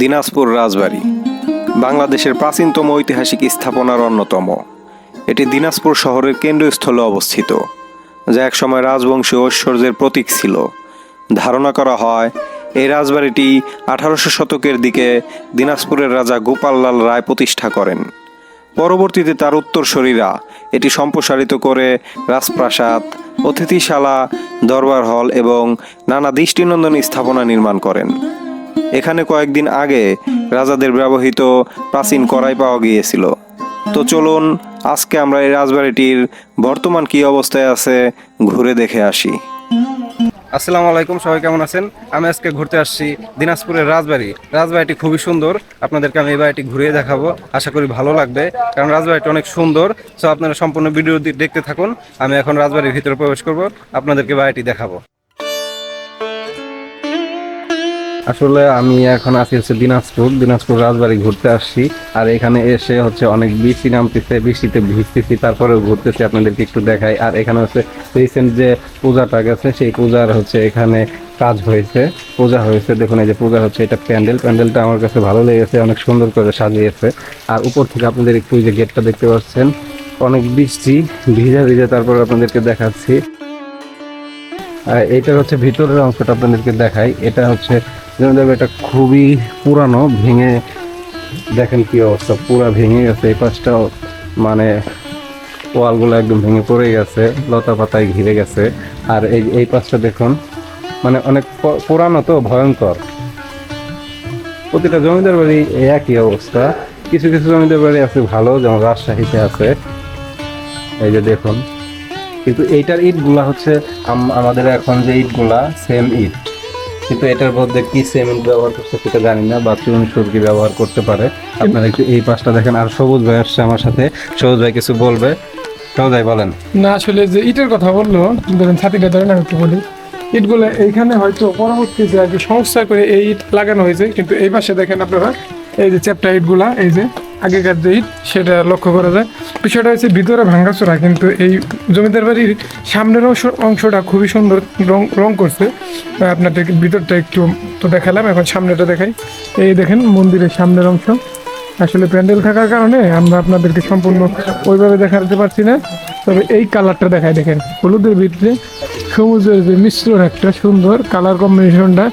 দিনাজপুর রাজবাড়ি, বাংলাদেশের প্রাচীনতম ঐতিহাসিক স্থাপনার অন্যতম। এটি দিনাজপুর শহরের কেন্দ্রস্থলে অবস্থিত, যা একসময় রাজবংশী ঐশ্বর্যের প্রতীক ছিল। ধারণা করা হয়, এই রাজবাড়িটি আঠারোশো শতকের দিকে দিনাজপুরের রাজা গোপাললাল রায় প্রতিষ্ঠা করেন। পরবর্তীতে তার উত্তরসূরিরা এটি সম্প্রসারিত করে রাজপ্রাসাদ, অতিথিশালা, দরবার হল এবং নানা দৃষ্টিনন্দন স্থাপনা নির্মাণ করেন। এখানে কয়েকদিন আগে রাজাদের ব্যবহৃত প্রাচীন কড়াই পাওয়া গিয়েছিল। তো চলুন, আজকে আমরা এই রাজবাড়িটির বর্তমান কি অবস্থায় আছে ঘুরে দেখে আসি। আসসালামু আলাইকুম, সবাই কেমন আছেন? আমি আজকে ঘুরতে আসছি দিনাজপুরের রাজবাড়ি। রাজবাড়িটি খুবই সুন্দর। আপনাদেরকে আমি এই বাড়িটি ঘুরিয়ে দেখাবো। আশা করি ভালো লাগবে, কারণ রাজবাড়িটি অনেক সুন্দর। সো আপনারা সম্পূর্ণ ভিডিও দেখতে থাকুন। আমি এখন রাজবাড়ির ভিতরে প্রবেশ করব। আপনাদেরকে বাড়িটি দেখাবো। আসলে আমি এখন আছি হচ্ছে দিনাজপুর দিনাজপুর রাজবাড়ি ঘুরতে আসছি। আর এখানে এসে হচ্ছে অনেক বৃষ্টি নামতেছে, বৃষ্টিতে ভিজতেছি, তারপরেও ঘুরতেছি, আপনাদেরকে একটু দেখাই। আর এখানে হচ্ছে রিসেন্ট যে পূজাটা গেছে, সেই পূজার হচ্ছে এখানে কাজ হয়েছে, পূজা হয়েছে। দেখুন, এই যে পূজা হচ্ছে এটা প্যান্ডেল। প্যান্ডেলটা আমার কাছে ভালো লেগেছে, অনেক সুন্দর করে সাজিয়েছে। আর উপর থেকে আপনাদের একটু যে গেটটা দেখতে পাচ্ছেন, অনেক বৃষ্টি, ভিজা ভিজা, তারপর আপনাদেরকে দেখাচ্ছি। আর এইটার হচ্ছে ভিতরের অংশটা আপনাদেরকে দেখাই। এটা হচ্ছে যেমন এটা খুবই পুরানো, ভেঙে, দেখেন কি অবস্থা, পুরা ভেঙে গেছে, এই পাশটাও মানে ওয়ালগুলো একদম ভেঙে পড়ে গেছে, লতা পাতায় ঘিরে গেছে, আর এই এই পাশটা দেখুন মানে অনেক পুরানো তো, ভয়ঙ্কর। প্রতিটা জমিদার বাড়ি একই অবস্থা, কিছু কিছু জমিদার বাড়ি আছে ভালো, যেমন রাজশাহীতে আছে, এই যে দেখুন, কিন্তু এইটার ইটগুলা হচ্ছে আম- আমাদের এখন যে ইটগুলা সেম ইট। কিন্তু এটার মধ্যে কি সিমেন্ট ব্যবহার করছে সেটা জানি না বা চুন সুরকি ব্যবহার করতে পারে। আপনারা একটু এই পাশটা দেখেন, আর সবুজ ভাই আসছে আমার সাথে। সবুজ ভাই কিছু বলবে? সবুজ ভাই, বলেন। না, আসলে যে ইটের কথা বলল, ধরেন ছাতিটা ধরেন আমি একটু বলি। ইটগুলো এইখানে হয়তো পরবর্তী যে আর কি সংস্থা করে এই ইট লাগানো হয়েছে, কিন্তু এই পাশে দেখেন আপনারা, এই যে চ্যাপ্টা ইটগুলা এই যে আগেকার যেই সেটা লক্ষ্য করা যায়। বিষয়টা হচ্ছে ভিতরে ভাঙ্গাচোরা কিন্তু এই জমিদার বাড়ির সামনের অংশ অংশটা খুবই সুন্দর রং রং করছে। আহ, আপনাদেরকে ভিতরটা একটু তো দেখালাম এখন সামনেটা দেখাই। এই দেখেন মন্দিরের সামনের অংশ। আসলে প্যান্ডেল থাকার কারণে আমরা আপনাদেরকে সম্পূর্ণ ওইভাবে দেখাতে পারছি না। তবে এই কালারটা দেখায় দেখেন হলুদের ভিতরে সবুজের যে মিশ্রণ একটা সুন্দর কালার কম্বিনেশনটা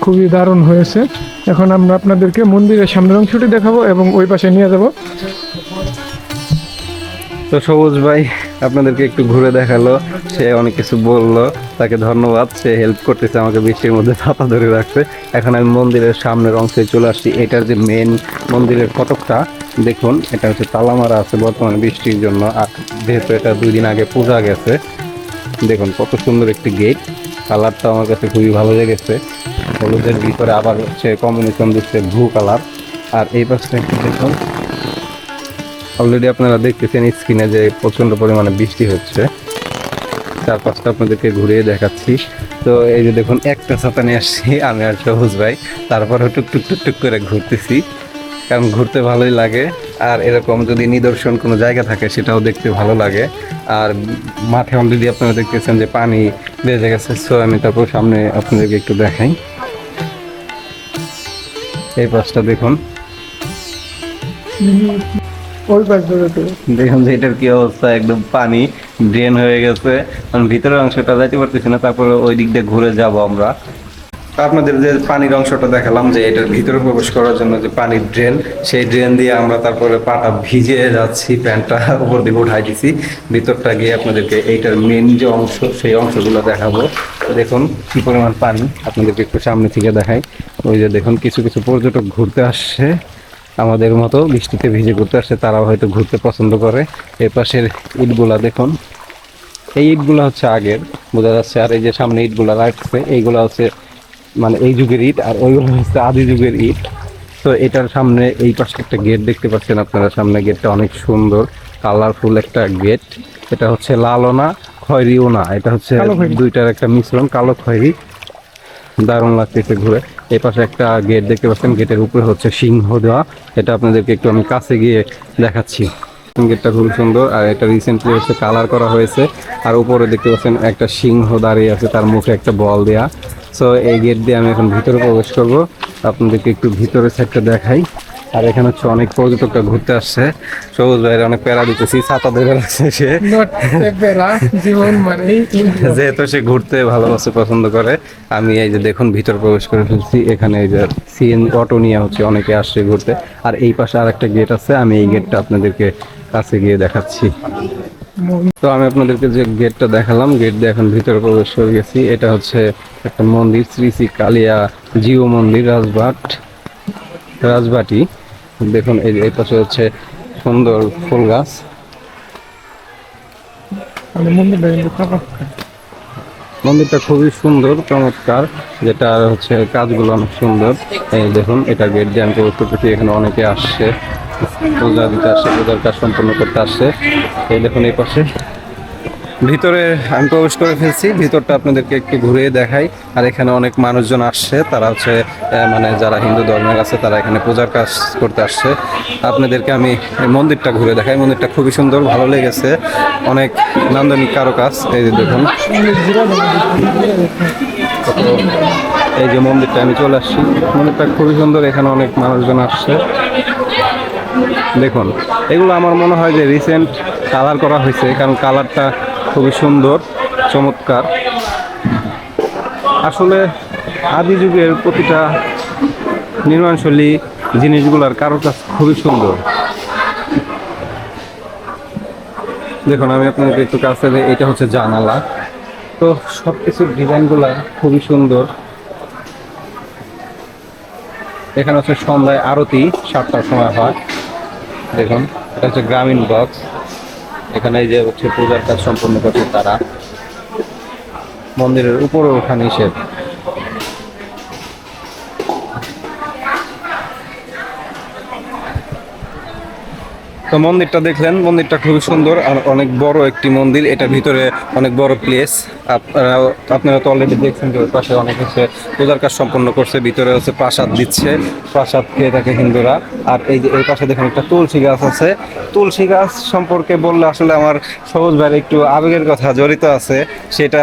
খুবই দারুণ হয়েছে। এখন আমরা আপনাদেরকে মন্দিরের সামনের অংশটি দেখাবো এবং ওই পাশে নিয়ে যাব। তো সবুজ ভাই আপনাদেরকে একটু ঘুরে দেখাল, সে অনেক কিছু বলল, তাকে ধন্যবাদ, সে হেল্প করতেছে, আমাকে বৃষ্টির মধ্যে ছাতা ধরে রাখছে। এখন আমি মন্দিরের সামনের অংশে চলে আসছি, এটার যে মেন মন্দিরের ফটকটা, দেখুন, এটা হচ্ছে তালামারা আছে বর্তমানে বৃষ্টির জন্য, আর যেহেতু এটা দুই দিন আগে পূজা গেছে, দেখুন কত সুন্দর একটি গেট কালারটা আমার কাছে খুবই ভালো লেগেছে। হলুদের ভিতরে আবার হচ্ছে কম্বিনেশন দিচ্ছে ব্লু কালার আর এই পাশটা একটু দেখুন। অলরেডি আপনারা দেখতেছেন স্ক্রিনে যে প্রচণ্ড পরিমাণে বৃষ্টি হচ্ছে। চারপাশটা আপনাদেরকে ঘুরিয়ে দেখাচ্ছি। তো এই যে দেখুন, একটা ছাতা নিয়ে আসছি, আমি আর সবুজ ভাই। তারপরে টুকটুক টুকটুক করে ঘুরতেছি। কারণ ঘুরতে ভালোই লাগে। আর এরকম যদি নিদর্শন কোনো জায়গা থাকে সেটাও দেখতে ভালো লাগে। আর মাঠে অলরেডি আপনারা দেখতেছেন যে পানি বেজে গেছে। সো আমি তারপর সামনে আপনাদেরকে একটু দেখাই। এই পাশটা দেখুন। দেখুন যে এটার কি অবস্থা একদম পানি ড্রেন হয়ে গেছে। মানে ভিতরের অংশটা যাইতে পারতেছি না তারপরে ওই দিক দিয়ে ঘুরে যাব আমরা। আপনাদের যে পানির অংশটা দেখালাম যে এটার ভিতরে প্রবেশ করার জন্য যে পানির ড্রেন, সেই ড্রেন দিয়ে আমরা তারপরে পাটা ভিজে যাচ্ছি প্যান্টটা উপর দিকে উঠাই দিছি। ভিতরটা গিয়ে আপনাদেরকে এইটার মেন যে অংশ, সেই অংশগুলো দেখাবো। দেখুন কি পরিমাণ পানি, আপনাদেরকে একটু সামনে থেকে দেখাই। ওই যে দেখুন, কিছু কিছু পর্যটক ঘুরতে আসছে। আমাদের মতো বৃষ্টিতে ভিজে ঘুরতে আসছে, তারাও হয়তো ঘুরতে পছন্দ করে। এর পাশের ইটগুলা দেখুন। এই ইটগুলা হচ্ছে আগের, বোঝা যাচ্ছে। আর এই যে সামনে ইটগুলা রাখছে, এইগুলা হচ্ছে মানে এই যুগের ইট আর ওইগুলো হচ্ছে আদি যুগের ইট। তো এটার সামনে এই পাশে একটা গেট দেখতে পাচ্ছেন আপনারা সামনে গেটটা অনেক সুন্দর কালারফুল একটা গেট। এটা হচ্ছে লালও না খয়েরিও না এটা হচ্ছে দুইটার একটা মিশ্রণ কালো খয়রি। দারুণ লাগতেছে ঘুরে। এই পাশে একটা গেট দেখতে পাচ্ছেন গেটের উপরে হচ্ছে সিংহ দেওয়া। এটা আপনাদেরকে একটু আমি কাছে গিয়ে দেখাচ্ছি। গেটটা খুব সুন্দর আর এটা রিসেন্টলি হচ্ছে কালার করা হয়েছে। আর উপরে দেখতে পাচ্ছেন একটা সিংহ দাঁড়িয়ে আছে তার মুখে একটা বল দেয়া। সো এই গেট দিয়ে আমি এখন ভিতরে প্রবেশ করব। আপনাদেরকে একটু ভিতরে সাইডটা দেখাই। আর এখানে হচ্ছে অনেক পর্যটকরা ঘুরতে আসছে। সবুজ ভাইয়ের অনেক প্যারা দিতেছি ছাতা ধরে রাখছে সে। যেহেতু সে ঘুরতে ভালোবাসে পছন্দ করে আমি এই যে দেখুন ভিতর প্রবেশ করে ফেলছি। এখানে এই যে সিএন অটো নিয়ে হচ্ছে অনেকে আসছে ঘুরতে। আর এই পাশে আর একটা গেট আছে আমি এই গেটটা আপনাদেরকে কাছে গিয়ে দেখাচ্ছি। তো আমি আপনাদেরকে যে গেটটা দেখালাম গেট দিয়ে এখন ভিতরে প্রবেশ করে গেছি। এটা হচ্ছে একটা মন্দির শ্রী শ্রী কালিয়া জিও মন্দির রাজবাট রাজবাটি। দেখুন এই এই পাশে হচ্ছে সুন্দর ফুল গাছ। মানে মন্দিরটা খুবই সুন্দর চমৎকার যেটা হচ্ছে কাজগুলো অনেক সুন্দর। এই দেখুন এটা গেট দিয়ে আমি প্রবেশ করতেছি এখানে অনেকে আসছে। পূজা দিতে আসছে পূজার কাজ সম্পন্ন করতে আসছে এই দেখুন এই পাশে। ভিতরে আমি প্রবেশ করে ফেলছি, ভিতরটা আপনাদেরকে একটু ঘুরিয়ে দেখাই। আর এখানে অনেক মানুষজন আসছে, তারা হচ্ছে মানে যারা হিন্দু ধর্মের আছে তারা এখানে পূজার কাজ করতে আসছে। আপনাদেরকে আমি মন্দিরটা ঘুরে দেখাই। মন্দিরটা খুবই সুন্দর, ভালো লেগেছে। অনেক নান্দনিক কারও কাজ এই যে দেখুন। এই যে মন্দিরটা, আমি চলে আসছি। মন্দিরটা খুবই সুন্দর, এখানে অনেক মানুষজন আসছে। দেখুন, এগুলো আমার মনে হয় যে রিসেন্ট কালার করা হয়েছে, কারণ কালারটা খুবই সুন্দর, চমৎকার। আসলে আদি যুগের প্রতিটা নির্মাণশৈলী জিনিসগুলোর কারোর কাছে খুবই সুন্দর। দেখুন, আমি আপনাদের একটু কাছে এটা হচ্ছে জানালা। তো সব কিছুর ডিজাইনগুলা খুবই সুন্দর। এখানে হচ্ছে সন্ধ্যায় আরতি, সাতটার সময় হয়। দেখুন, এটা হচ্ছে গ্রামীণ বক্স এখানে যে হচ্ছে পূজার কাজ সম্পন্ন করছে তারা। মন্দিরের উপরে ওঠা নিষেধ তো মন্দিরটা দেখলেন মন্দিরটা খুবই সুন্দর আর অনেক বড় একটি মন্দির। এটা ভিতরে অনেক বড় প্লেস আপনারা আপনারা তো অলরেডি দেখছেন যে পাশে অনেক হচ্ছে পূজার কাজ সম্পন্ন করছে ভিতরে হচ্ছে প্রাসাদ দিচ্ছে প্রাসাদ খেয়ে থাকে হিন্দুরা। আর এই যে এই পাশে দেখুন একটা তুলসী গাছ আছে। তুলসী গাছ সম্পর্কে বললে আসলে আমার সবুজ ভাইয়ের একটু আবেগের কথা জড়িত আছে সেটা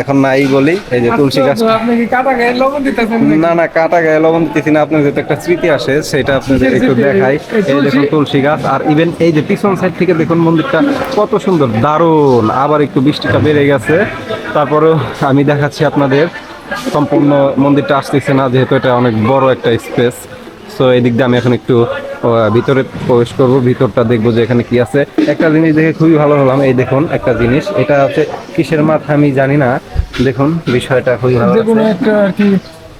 এখন নাই বলি। এই যে তুলসী গাছ? না না কাটা গায়ে লবণ দিতেছি না। আপনার যেহেতু একটা স্মৃতি আসে সেটা আপনাদের একটু দেখাই। এই দেখুন তুলসী গাছ। আর ইভেন এই যে পিছন সাইড থেকে দেখুন মন্দিরটা কত সুন্দর, দারুণ। আবার একটু বৃষ্টিটা বেড়ে গেছে। তারপরেও আমি দেখাচ্ছি আপনাদের, সম্পূর্ণ মন্দিরটা আসতেছে না, যেহেতু এটা অনেক বড় একটা স্পেস সো এই দিক দিয়ে আমি এখন একটু ভিতরে প্রবেশ করব, ভিতরটা দেখব যে এখানে কি আছে। একটা জিনিস দেখে খুবই ভালো হলাম, এই দেখুন একটা জিনিস। এটা হচ্ছে কিসের মাথা আমি জানি না। দেখুন, বিষয়টা খুবই ভালো। একটা আর কি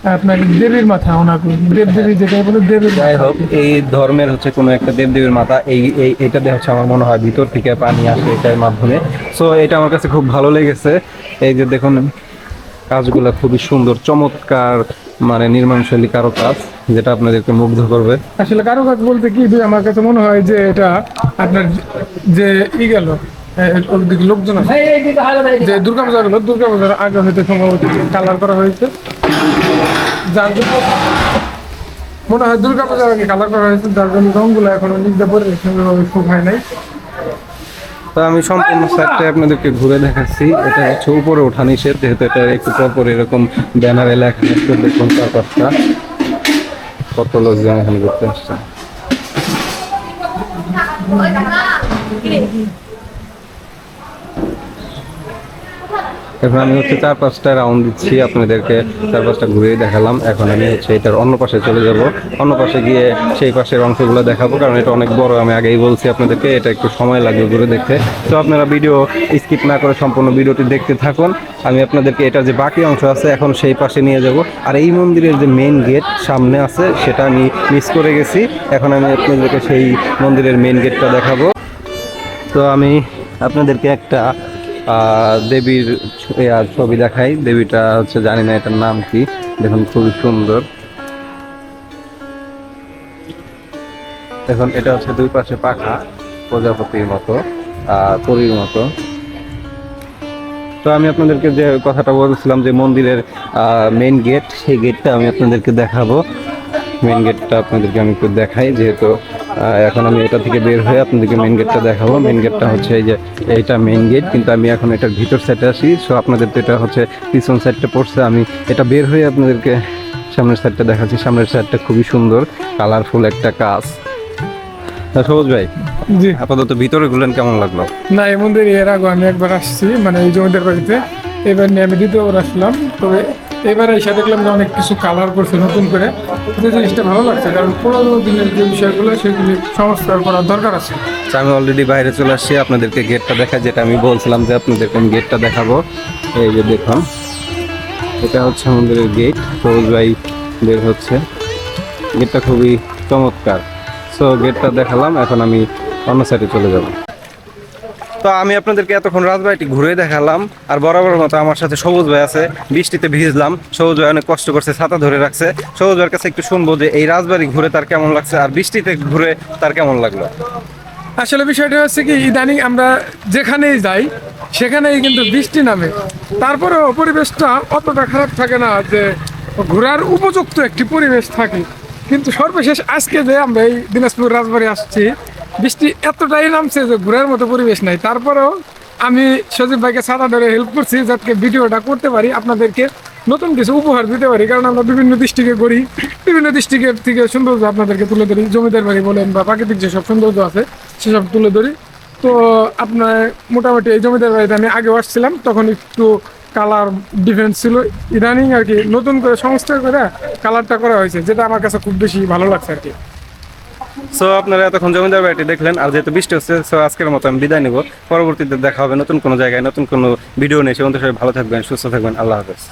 আপনার দেবীর মাথা ওনার দেব দেবী যেটা বলে দেবীর যাই হোক এই ধর্মের হচ্ছে কোনো একটা দেবদেবীর মাথা এই এই এটা দিয়ে হচ্ছে আমার মনে হয় ভিতর থেকে পানি আসে এটার মাধ্যমে। সো এটা আমার কাছে খুব ভালো লেগেছে। এই যে দেখুন কাজগুলো খুবই সুন্দর চমৎকার মানে নির্মাণশৈলী কারও কাজ যেটা আপনাদেরকে মুগ্ধ করবে। আসলে কারও কাজ বলতে কি যে আমার কাছে মনে হয় যে এটা আপনার যে ই গেল লোকজন আছে যে দুর্গা পূজা গেল দুর্গা পূজার আগে হয়তো সম্ভবত কালার করা হয়েছে। যার জন্য মনে হয় দুর্গা পূজার আগে কালার করা হয়েছে, যার জন্য রঙগুলো এখনও নিজে পরে সেভাবে শুকায় নাই। আমি সম্পূর্ণ সাইডটা আপনাদেরকে ঘুরে দেখাচ্ছি। এটা হচ্ছে উপরে ওঠা নিষেধ, যেহেতু এটা একটু পর এরকম ব্যানারে লেখা আছে দেখুন চারপাশটা কত লোকজন এখানে ঘুরতে আসছে। এখন আমি হচ্ছে চার পাঁচটা রাউন্ড দিচ্ছি, আপনাদেরকে চার পাঁচটা ঘুরে দেখালাম। এখন আমি হচ্ছে এটার অন্য পাশে চলে যাব। অন্য পাশে গিয়ে সেই পাশের অংশগুলো দেখাবো, কারণ এটা অনেক বড়, আমি আগেই বলছি আপনাদেরকে, এটা একটু সময় লাগবে ঘুরে দেখতে। তো আপনারা ভিডিও স্কিপ না করে সম্পূর্ণ ভিডিওটি দেখতে থাকুন। আমি আপনাদেরকে এটা যে বাকি অংশ আছে, এখন সেই পাশে নিয়ে যাব। আর এই মন্দিরের যে মেন গেট সামনে আছে, সেটা আমি মিস করে গেছি। এখন আমি আপনাদেরকে সেই মন্দিরের মেন গেটটা দেখাবো। তো আমি আপনাদেরকে একটা দেবীর ছবি দেখাই। দেবীটা হচ্ছে, জানি না এটার নাম কি। দেখুন, খুবই সুন্দর। দেখুন এটা হচ্ছে দুই পাশে পাখা, প্রজাপতির মতো পরীর মতো। তো আমি আপনাদেরকে যে কথাটা বলছিলাম যে মন্দিরের মেন গেট সেই গেটটা আমি আপনাদেরকে দেখাবো। মেন গেটটা আপনাদেরকে আমি একটু দেখাই, যেহেতু এখন আমি এটা থেকে বের হয়ে আপনাদেরকে মেন গেটটা দেখাবো। মেন গেটটা হচ্ছে এই যে এইটা মেন গেট কিন্তু আমি এখন এটার ভিতর সাইডে আসি সো আপনাদের তো এটা হচ্ছে পিছন সাইডটা পড়ছে। আমি এটা বের হয়ে আপনাদেরকে সামনের সাইডটা দেখাচ্ছি। সামনের সাইডটা খুবই সুন্দর কালারফুল একটা কাজ। সবুজ ভাই জি। আপাতত ভিতরে ঘুরলেন কেমন লাগল? না এই মন্দির এর আগে আমি একবার আসছি মানে এই জমিদার বাড়িতে। এবার নিয়ে আমি দ্বিতীয়বার আসলাম। তবে এবার এসে দেখলাম যে অনেক কিছু কালার করছে নতুন করে। যে জিনিসটা ভালো লাগছে কারণ পুরোনো দিনের যে বিষয়গুলো সেগুলি সংস্কার করার দরকার আছে। আচ্ছা, আমি অলরেডি বাইরে চলে আসছি আপনাদেরকে গেটটা দেখা যেটা আমি বলছিলাম যে আপনাদেরকে আমি গেটটা দেখাবো। এই যে দেখুন এটা হচ্ছে আমাদের গেট সবুজ ভাই বের হচ্ছে। গেটটা খুবই চমৎকার। সো গেটটা দেখালাম এখন আমি অন্য সাইডে চলে যাব। তো আমি আপনাদেরকে এতক্ষণ রাজবাড়িটি ঘুরে দেখালাম, আর বরাবর মতো আমার সাথে সবুজ ভাই আছে, বৃষ্টিতে ভিজলাম, সবুজ ভাই অনেক কষ্ট করছে, ছাতা ধরে রাখছে। সবুজ ভাইয়ের কাছে একটু শুনব যে এই রাজবাড়ি ঘুরে তার কেমন লাগছে, আর বৃষ্টিতে ঘুরে তার কেমন লাগল? আসলে বিষয়টা হচ্ছে কি, ইদানিং আমরা যেখানেই যাই, সেখানেই কিন্তু বৃষ্টি নামে। তারপরেও পরিবেশটা অতটা খারাপ থাকে না যে ঘোরার উপযুক্ত একটি পরিবেশ থাকে। কিন্তু সর্বশেষ আজকে যে আমরা এই দিনাজপুর রাজবাড়ি আসছি বৃষ্টি এতটাই নামছে যে ঘোরার মতো পরিবেশ নাই। তারপরেও আমি সজীব ভাইকে ছাতা ধরে হেল্প করছি যাতে ভিডিওটা করতে পারি, আপনাদেরকে নতুন কিছু উপহার দিতে পারি। কারণ আমরা বিভিন্ন দৃষ্টিকে করি বিভিন্ন দৃষ্টিকের থেকে সৌন্দর্য আপনাদেরকে তুলে ধরি। জমিদার বাড়ি বলেন বা প্রাকৃতিক যেসব সৌন্দর্য আছে, সেসব তুলে ধরি। তো আপনার মোটামুটি এই জমিদার বাড়িতে আমি আগেও আসছিলাম, তখন একটু কালার ডিফেন্স ছিল। ইদানিং আর কি নতুন করে সংস্কার করে কালারটা করা হয়েছে, যেটা আমার কাছে খুব বেশি ভালো লাগছে আর কি। সো আপনারা এতক্ষণ জমিদার বাড়িটি দেখলেন, আর যেহেতু বৃষ্টি হচ্ছে সো আজকের মতো আমি বিদায় নেব। পরবর্তীতে দেখা হবে নতুন কোনো জায়গায়, নতুন কোনো ভিডিও নিয়ে। সে সবাই ভালো থাকবেন, সুস্থ থাকবেন, আল্লাহ হাফেজ।